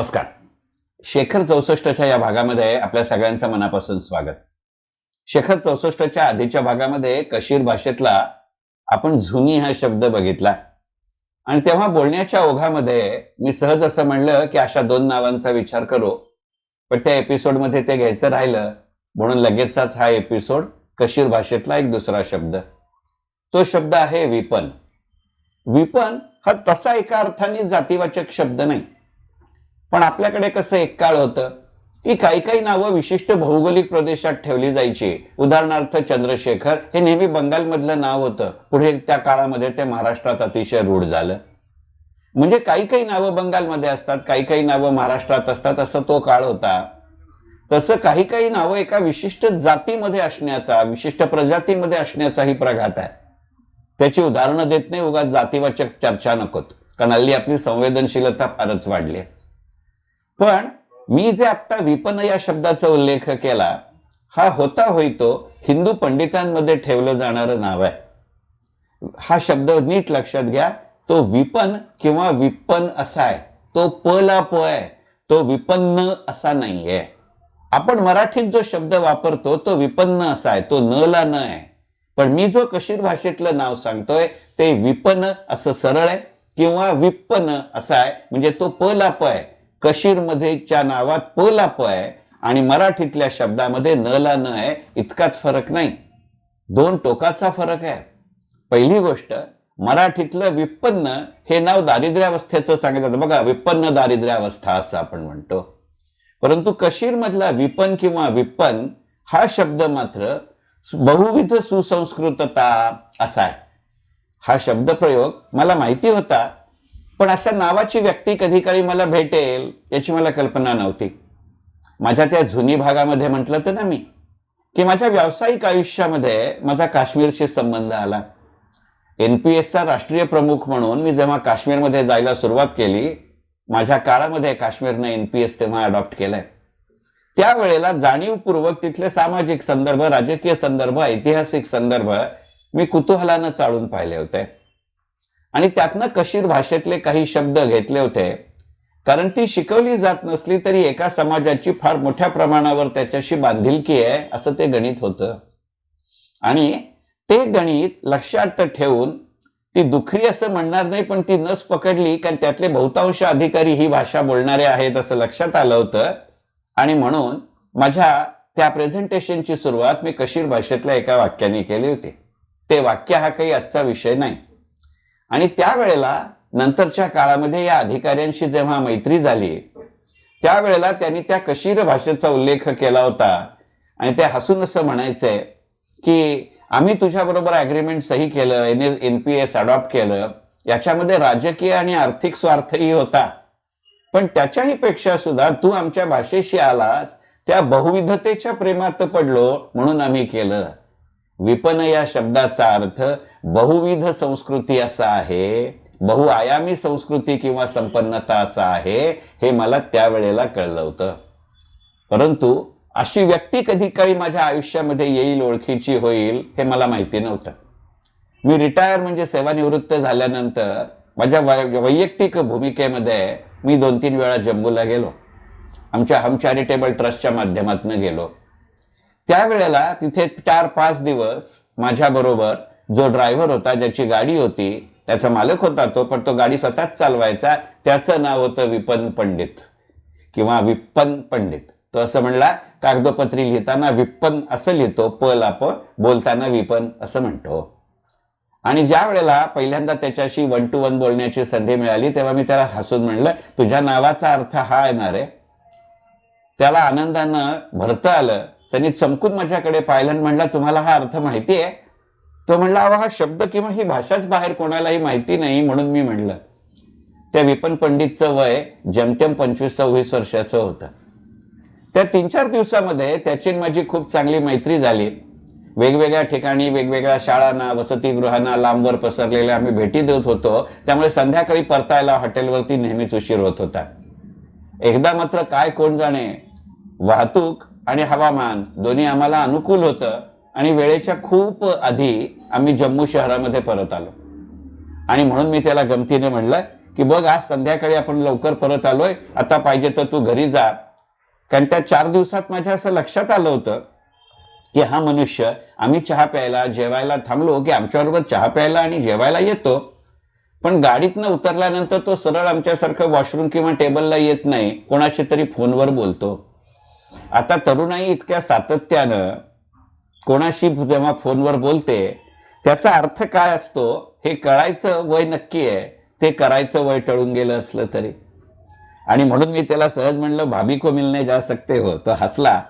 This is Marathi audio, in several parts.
नमस्कार. शेखर चौसष्टच्या या भागामध्ये आपल्या सगळ्यांचं मनापासून स्वागत. शेखर चौसष्टच्या आधीच्या भागामध्ये कशीर भाषेतला आपण झुनी हा शब्द बघितला. आणि तेव्हा बोलण्याच्या ओघामध्ये मी सहज असं म्हणलं की अशा दोन नावांचा विचार करू. पण त्या एपिसोडमध्ये ते घ्यायचं राहिलं म्हणून लगेचचाच हा एपिसोड कशीर भाषेतला एक दुसरा शब्द. तो शब्द आहे विपन. विपन हा तसा एका अर्थाने जातीवाचक शब्द नाही. पण आपल्याकडे कसं एक काळ होतं? की काही काही नावं विशिष्ट भौगोलिक प्रदेशात ठेवली जायची. उदाहरणार्थ चंद्रशेखर हे नेहमी बंगालमधलं नाव होतं. पुढे त्या काळामध्ये ते महाराष्ट्रात अतिशय रूढ झालं. म्हणजे काही काही नावं बंगालमध्ये असतात काही काही नावं महाराष्ट्रात असतात असं तो काळ होता. तसं काही काही नावं एका विशिष्ट जातीमध्ये असण्याचा विशिष्ट प्रजातीमध्ये असण्याचाही प्रघात आहे. त्याची उदाहरणं देत नाही उगाच जातीवाचक चर्चा नकोत. कारण हल्ली आपली संवेदनशीलता फारच वाढली आहे. पण मी जे आत्ता विपन या शब्दाचा उल्लेख केला हा होता होईतो हिंदू पंडितांमध्ये ठेवलं जाणारं नाव आहे. हा शब्द नीट लक्षात घ्या तो विपन किंवा विपन असा आहे. तो प ला प आहे तो विपन्न असा नाहीये. आपण मराठीत जो शब्द वापरतो तो विपन्न असा आहे तो न ला न आहे. पण मी जो कशीर भाषेतलं नाव सांगतोय ते विपन असं सरळ आहे किंवा विपन्न असा आहे म्हणजे तो प ला प आहे. कशीरमध्येच्या नावात प ला प आहे आणि मराठीतल्या शब्दामध्ये न ला न आहे इतकाच फरक नाही. दोन टोकाचा फरक आहे. पहिली गोष्ट मराठीतलं विपन्न हे नाव दारिद्र्यावस्थेचं सांगितलं बघा विपन्न दारिद्र्यावस्था असं आपण म्हणतो. परंतु कशीरमधला विपन किंवा विप्पन हा शब्द मात्र बहुविध सुसंस्कृतता असा आहे. हा शब्दप्रयोग मला माहिती होता. पण अशा नावाची व्यक्ती कधी काळी मला भेटेल याची मला कल्पना नव्हती. माझ्या त्या जुनी भागामध्ये म्हटलं तर ना मी की माझ्या व्यावसायिक आयुष्यामध्ये माझा काश्मीरशी संबंध आला. एन पी एसचा राष्ट्रीय प्रमुख म्हणून मी जेव्हा काश्मीरमध्ये जायला सुरुवात केली माझ्या काळामध्ये काश्मीरनं एन पी एस तेव्हा अडॉप्ट केलंय. त्यावेळेला जाणीवपूर्वक तिथले सामाजिक संदर्भ राजकीय संदर्भ ऐतिहासिक संदर्भ मी कुतूहलानं चाळून पाहिले होते. आणि त्यातनं कशीर भाषेतले काही शब्द घेतले होते. कारण ती शिकवली जात नसली तरी एका समाजाची फार मोठ्या प्रमाणावर त्याच्याशी बांधिलकी आहे असं ते गणित होतं. आणि ते गणित लक्षात ठेवून ती दुखरी असं म्हणणार नाही पण ती नस पकडली कारण त्यातले बहुतांश अधिकारी ही भाषा बोलणारे आहेत असं लक्षात आलं होतं. आणि म्हणून माझ्या त्या प्रेझेंटेशनची सुरुवात मी कशीर भाषेतल्या एका वाक्याने केली होती. ते वाक्य हा काही आजचा विषय नाही. आणि त्यावेळेला नंतरच्या काळामध्ये या अधिकाऱ्यांशी जेव्हा मैत्री झाली त्यावेळेला त्यांनी त्या कशीर भाषेचा उल्लेख केला होता. आणि ते हसून असं म्हणायचंय की आम्ही तुझ्याबरोबर ॲग्रीमेंट सही केलं N N P S adopt केलं. याच्यामध्ये राजकीय आणि आर्थिक स्वार्थही होता. पण त्याच्याही पेक्षा सुद्धा तू आमच्या भाषेशी आलास त्या बहुविधतेच्या प्रेमात पडलो म्हणून आम्ही केलं. विपन या शब्दाचा अर्थ बहुविध संस्कृती असा आहे बहुआयामी संस्कृती किंवा संपन्नता असा आहे हे मला त्यावेळेला कळलं होतं. परंतु अशी व्यक्ती कधी काळी माझ्या आयुष्यामध्ये येईल ओळखीची होईल हे मला माहिती नव्हतं. मी रिटायर म्हणजे सेवानिवृत्त झाल्यानंतर माझ्या वै- वैयक्तिक भूमिकेमध्ये मी दोन तीन वेळा जम्मूला गेलो. आमच्या हम चॅरिटेबल ट्रस्टच्या माध्यमातून गेलो. त्यावेळेला तिथे चार पाच दिवस माझ्याबरोबर जो ड्रायव्हर होता ज्याची गाडी होती त्याचा मालक होता तो पण तो गाडी स्वतःच चालवायचा. त्याचं नाव होतं विपन पंडित किंवा विप्पन पंडित. तो असं म्हणला कागदोपत्री लिहिताना विप्पन असं लिहितो पल आपण बोलताना विपन असं म्हणतो. आणि ज्या वेळेला पहिल्यांदा त्याच्याशी वन टू वन बोलण्याची संधी मिळाली तेव्हा मी त्याला हसून म्हणलं तुझ्या नावाचा अर्थ हा येणार आहे. त्याला आनंदानं भरतं आलं. त्यांनी चमकून माझ्याकडे पाहिलं म्हणलं तुम्हाला हा अर्थ माहिती आहे? तो म्हणला अहो हा शब्द किंवा ही भाषाच बाहेर कोणालाही माहिती नाही म्हणून मी म्हणलं. त्या विपन पंडितचं वय जमतेम पंचवीस सव्वीस वर्षाचं होतं. त्या तीन चार दिवसामध्ये त्याची माझी खूप चांगली मैत्री झाली. वेगवेगळ्या ठिकाणी वेगवेगळ्या शाळांना वसतिगृहांना लांबवर पसरलेल्या आम्ही भेटी देत होतो. त्यामुळे संध्याकाळी परतायला हॉटेलवरती नेहमीच उशीर होत होता. एकदा मात्र काय कोण जाणे? वाहतूक आणि हवामान दोन्ही आम्हाला अनुकूल होतं. आणि वेळेच्या खूप आधी आम्ही जम्मू शहरामध्ये परत आलो. आणि म्हणून मी त्याला गमतीने म्हणलं की बघ आज संध्याकाळी आपण लवकर परत आलोय आता पाहिजे तर तू घरी जा. कारण त्या चार दिवसात माझ्या असं लक्षात आलं होतं की हा मनुष्य आम्ही चहा प्यायला जेवायला थांबलो की आमच्याबरोबर चहा प्यायला आणि जेवायला येतो. पण गाडीतनं उतरल्यानंतर तो सरळ आमच्यासारखं वॉशरूम किंवा टेबलला येत नाही कोणाशी तरी फोनवर बोलतो. आता तरुणाई इतक्या सातत्यानं कोणाशी जेव्हा फोनवर बोलते त्याचा अर्थ काय असतो हे कळायचं वय नक्की आहे. ते करायचं वय टळून गेलं असलं तरी. आणि म्हणून मी त्याला सहज म्हणलं भाभी को मिलने जा सकते हो तो हसला.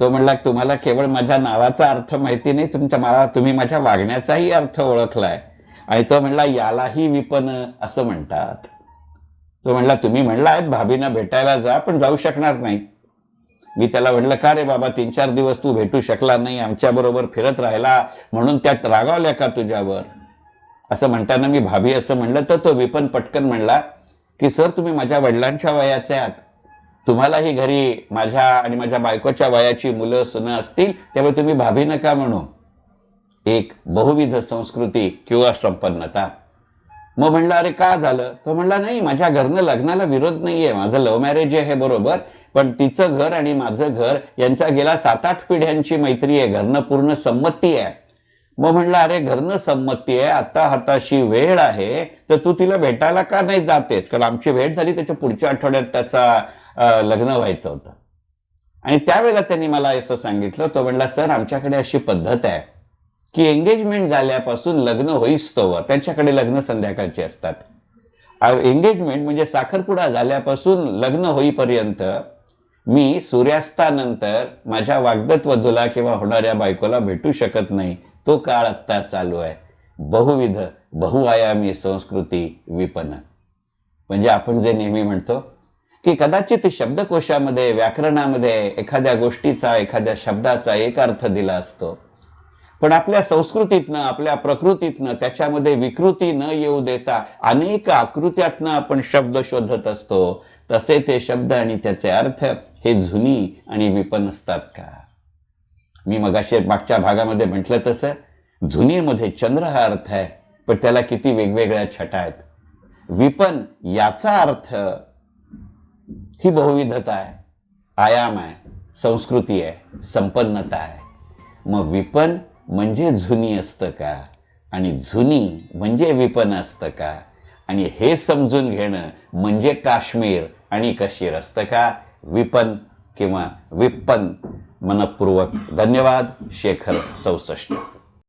तो म्हणला तुम्हाला केवळ माझ्या नावाचा अर्थ माहिती नाही तुमच्या मला तुम्ही माझ्या वागण्याचाही अर्थ ओळखलाय. आणि तो म्हणला यालाही विपण असं म्हणतात. तो म्हणला तुम्ही म्हणला आहेत भाभींना भेटायला जा पण जाऊ शकणार नाही. मी त्याला म्हणलं का रे बाबा तीन चार दिवस तू भेटू शकला नाही आमच्याबरोबर फिरत राहिला म्हणून त्यात रागावल्या का तुझ्यावर? असं म्हणताना मी भाभी असं म्हणलं तर तो विपन पटकन म्हणला की सर तुम्ही माझ्या वडिलांच्या वयाचे आहात. तुम्हालाही घरी माझ्या आणि माझ्या बायकोच्या वयाची मुलं सुनं असतील त्यामुळे तुम्ही भाभी नका म्हणू. एक बहुविध संस्कृती किंवा संपन्नता. मग म्हणलं अरे का झालं? तो म्हणला नाही माझ्या घरनं लग्नाला विरोध नाहीये माझं लव्ह मॅरेज आहे हे बरोबर पण तिचं घर आणि माझं घर यांचा गेला सात आठ पिढ्यांची मैत्री आहे. घरनं पूर्ण संमती आहे. मग म्हणलं अरे घरनं संमती आहे. आता हाताशी वेळ आहे. तर तू तिला भेटायला का नाही जातेस? कारण आमची भेट झाली त्याच्या पुढच्या आठवड्यात त्याचा लग्न व्हायचं होतं. आणि त्यावेळेला त्यांनी मला असं सांगितलं तो म्हणला सर आमच्याकडे अशी पद्धत आहे की एंगेजमेंट झाल्यापासून लग्न होईस्तोवर त्यांच्याकडे लग्न संध्याकाळचे असतात. एंगेजमेंट म्हणजे साखरपुडा झाल्यापासून लग्न होईपर्यंत मी सूर्यास्तानंतर माझ्या वागदत वधूला किंवा होणाऱ्या बायकोला भेटू शकत नाही. तो काळ आत्ता चालू आहे. बहुविध बहुआयामी संस्कृती विपणन म्हणजे आपण जे नेहमी म्हणतो की कदाचित शब्दकोशामध्ये व्याकरणामध्ये एखाद्या गोष्टीचा एखाद्या शब्दाचा एक अर्थ दिला असतो. पण आपल्या संस्कृतीतनं आपल्या प्रकृतीतनं त्याच्यामध्ये विकृती न येऊ देता अनेक आकृत्यातनं आपण शब्द शोधत असतो. तसे ते शब्द आणि त्याचे अर्थ हे जुनी आणि विपन असतात का? मी मगाशी मागच्या भागामध्ये म्हटलं तसं जुनीमध्ये चंद्र हा अर्थ आहे पण त्याला किती वेगवेगळ्या छटा आहेत. विपन याचा अर्थ ही बहुविधता आहे आयाम आहे संस्कृती आहे संपन्नता आहे. मग विपन म्हणजे जुनी असतं का? आणि जुनी म्हणजे विपन असतं का? आणि हे समजून घेणं म्हणजे काश्मीर आणि कशीर असतं का? विपन किंवा विप्पन मनपूर्वक धन्यवाद शेखर चौसष्ट.